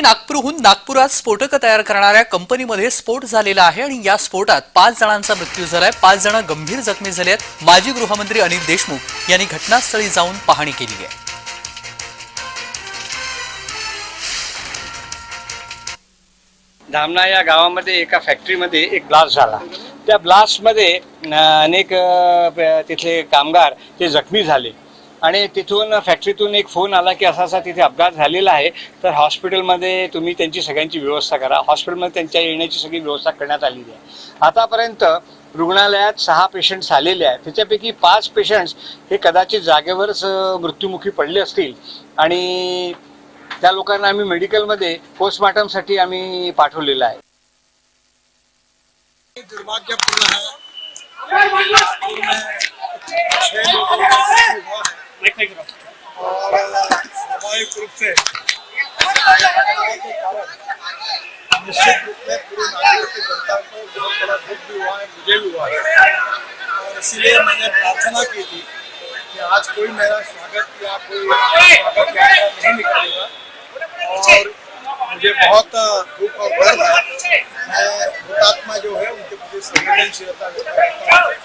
नागपूरहून नागपुरात स्फोटकं तयार करणाऱ्या कंपनीमध्ये स्फोट झालेला आहे आणि या स्फोटात पाच जणांचा मृत्यू झालाय. पाच जण गंभीर जखमी झाले आहेत माजी गृहमंत्री अनिल देशमुख यांनी घटनास्थळी जाऊन पाहणी केली आहे. धामणा या गावामध्ये एका फॅक्टरीमध्ये एक ब्लास्ट झाला. त्या ब्लास्टमध्ये अनेक तिथले कामगार ते जखमी झाले. आणि तिथून फॅक्टरीतून एक फोन आला की असा असा तिथे अपघात झालेला आहे. तर हॉस्पिटलमध्ये तुम्ही त्यांची सगळ्यांची व्यवस्था करा. हॉस्पिटलमध्ये त्यांच्या येण्याची सगळी व्यवस्था करण्यात आलेली आहे. आतापर्यंत रुग्णालयात सहा पेशंट्स आलेले आहेत. त्याच्यापैकी पाच पेशंट्स हे कदाचित जागेवरच मृत्युमुखी पडले असतील. आणि त्या लोकांना आम्ही मेडिकलमध्ये पोस्टमार्टमसाठी आम्ही पाठवलेलं आहे. दुर्भाग्यपूर्ण है और सामूहिक रूप से निश्चित रूप में पूरी नागपुर की जनता को बहुत बड़ा दुख भी हुआ है मुझे भी हुआ है और इसीलिए मैंने प्रार्थना की थी कि आज कोई मेरा स्वागत या कोई स्वागत नहीं निकालेगा और मुझे बहुत दुख और गर्व है। मैं हुतात्मा जो है, उनके प्रति संवेदनशीलता व्यक्त